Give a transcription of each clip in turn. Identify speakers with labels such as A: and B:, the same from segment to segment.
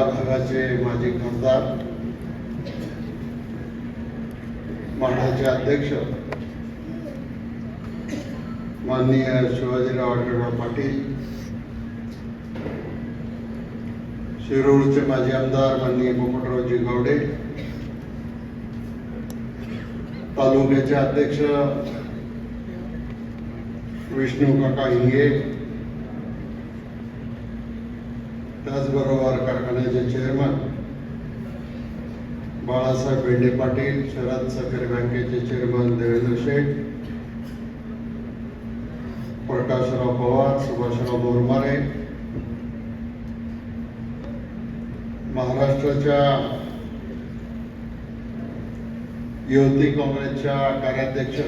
A: या भागाचे माजी खासदार म्हाडाचे अध्यक्ष माननीय शिवाजीराव आढळराव पाटील शिरूरचे माजी आमदार माननीय पोपटरावजी गावडे तालुक्याचे अध्यक्ष विष्णू काका हिंगे त्याचबरोबर कारखान्याचे चेअरमन बाळासाहेब भेंडे पाटील शरद सहकारी बँकेचे चेअरमन देवेंद्र शेठ प्रकाशराव पवार सुभाषराव बोरमारे महाराष्ट्राच्या युवती काँग्रेसच्या कार्याध्यक्ष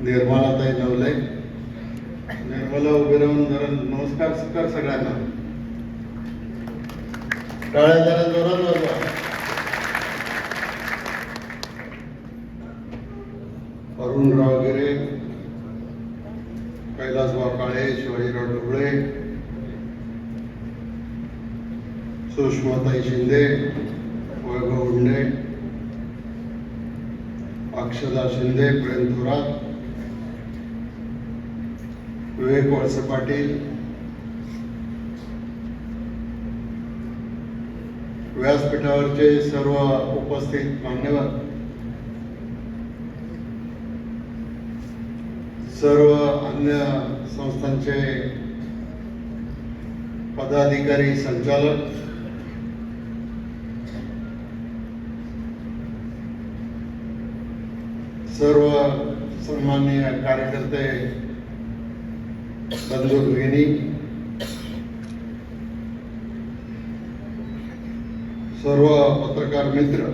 A: निर्मलाताई नवले निर्मला उभे राहून जरा नमस्कार कर सगळ्यांना. टाळ्या जरा जोरात वाजवा. अरुणराव गिरे कैलासराव काळे शिवाजीराव ढोबळे सुषमाताई शिंदे वैभव उंडे अक्षदा शिंदे प्रेम थोरात विवेक वळसे पाटील व्यासपीठावरचे सर्व उपस्थित मान्यवर सर्व अन्य संस्थांचे पदाधिकारी संचालक सर्व सन्माननीय कार्यकर्ते बंधू भगिनी सर्व पत्रकार मित्र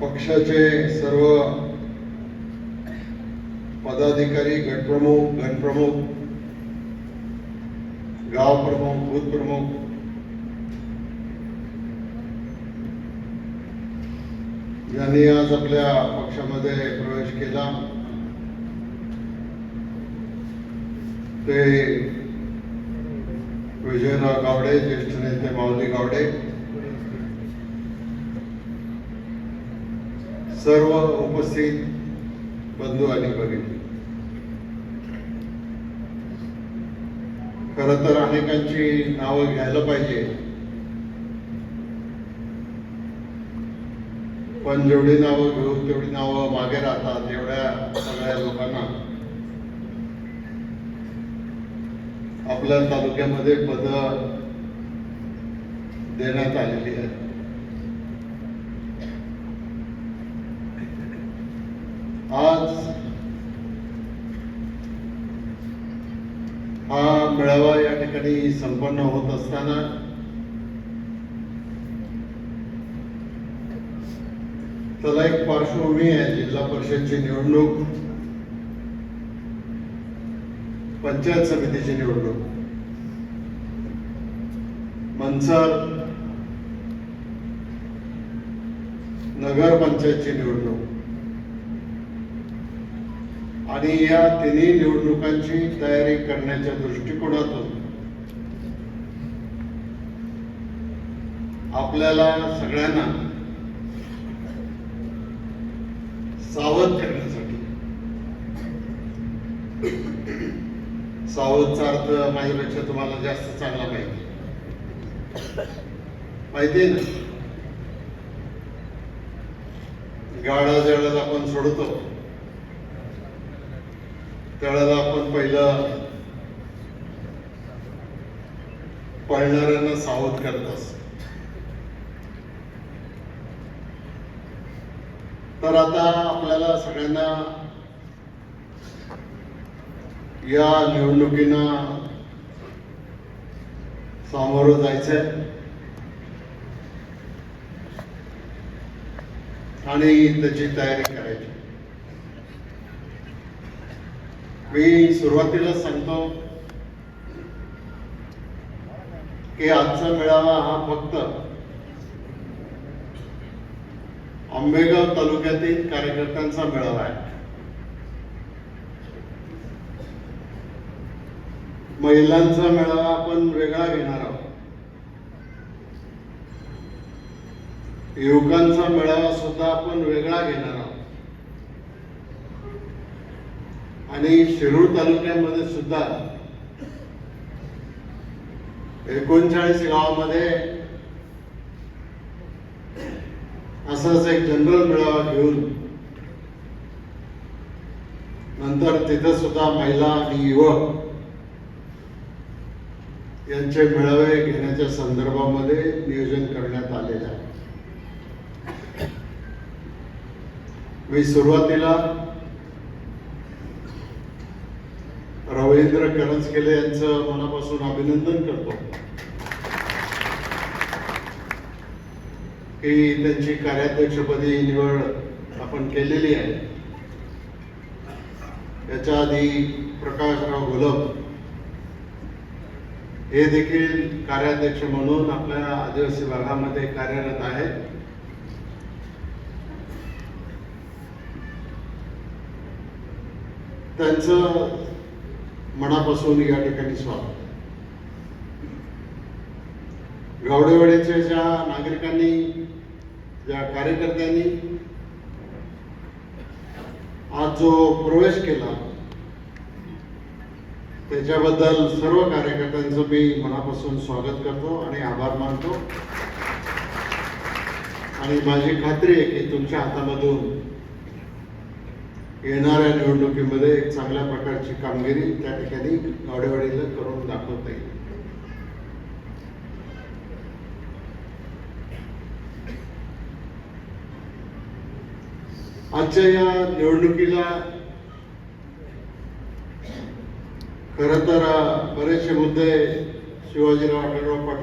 A: पक्षाचे सर्व पदाधिकारी गटप्रमुख गणप्रमुख गाव प्रमुख बूथ प्रमुख यांनी आज आपल्या पक्षामध्ये प्रवेश केला. ते विजयराव गावडे ज्येष्ठ नेते माऊली गावडे. सर्व उपस्थित बंधू आणि भगिनी. खर तर अनेकांची नावं घ्यायला पाहिजे. पण जेवढी नावं घेऊ तेवढी नावं मागे राहतात एवढ्या सगळ्या लोकांना. आपल्या तालुक्यामध्ये पद देण्यात आलेली आहेत. आज हा मेळावा या ठिकाणी संपन्न होत असताना त्याला एक पार्श्वभूमी आहे जिल्हा परिषदची निवडणूक. पंचायत समितीची निवडणूक. मनसर नगर पंचायतची निवडणूक. आणि या तिन्ही निवडणुकांची तयारी करण्याच्या दृष्टिकोनातून आपल्याला सगळ्यांना सावध करण्यासाठी सावधचा अर्थ माझ्यापेक्षा तुम्हाला जास्त चांगला माहिती. माहिती ना? गाडा ज्यावेळेला आपण सोडतो त्यावेळेला आपण पहिलं पळणाऱ्यांना सावध करत तर आता आपल्याला सगळ्यांना या निवडणुकीना सामोरं जायचंय. आणि त्याची तयारी करायची. मी सुरुवातीला सांगतो की आजचा मेळावा हा फक्त आंबेगाव तालुक्यातील कार्यकर्त्यांचा मेळावा आहे. महिलांचा मेळावा आपण वेगळा घेणार आहोत. युवकांचा मेळावा सुद्धा आपण वेगळा घेणार आहोत. आणि शिरूर तालुक्यामध्ये सुद्धा एकोणचाळीस गावामध्ये असाच एक जनरल मेळावा घेऊन नंतर तिथं सुद्धा महिला आणि युवक यांचे मेळावे घेण्याच्या संदर्भामध्ये नियोजन करण्यात आलेले आहे. मी सुरुवातीला रवींद्र करंजकेले यांचं मनापासून अभिनंदन करतो की त्यांची कार्याध्यक्षपदी निवड आपण केलेली आहे. याच्या आधी प्रकाशराव गुलब हे देखील कार्याध्यक्ष म्हणून आपल्या आदिवासी भागामध्ये कार्यरत आहेत. त्यांचं मनापासून या ठिकाणी स्वागत. गावडेवाडीच्या ज्या नागरिकांनी ज्या कार्यकर्त्यांनी आज जो प्रवेश केला त्याच्याबद्दल सर्व कार्यकर्त्यांचं मी मनापासून स्वागत करतो आणि आभार मानतो. आणि माझी खात्री आहे की तुमच्या हातामधून येणाऱ्या निवडणुकीमध्ये एक चांगल्या प्रकारची कामगिरी त्या ठिकाणी गावडेवाडीला करून दाखवता येईल. आजच्या या निवडणुकीला खर तर बरेचसे मुद्दे शिवाजीराव आढळराव पाटील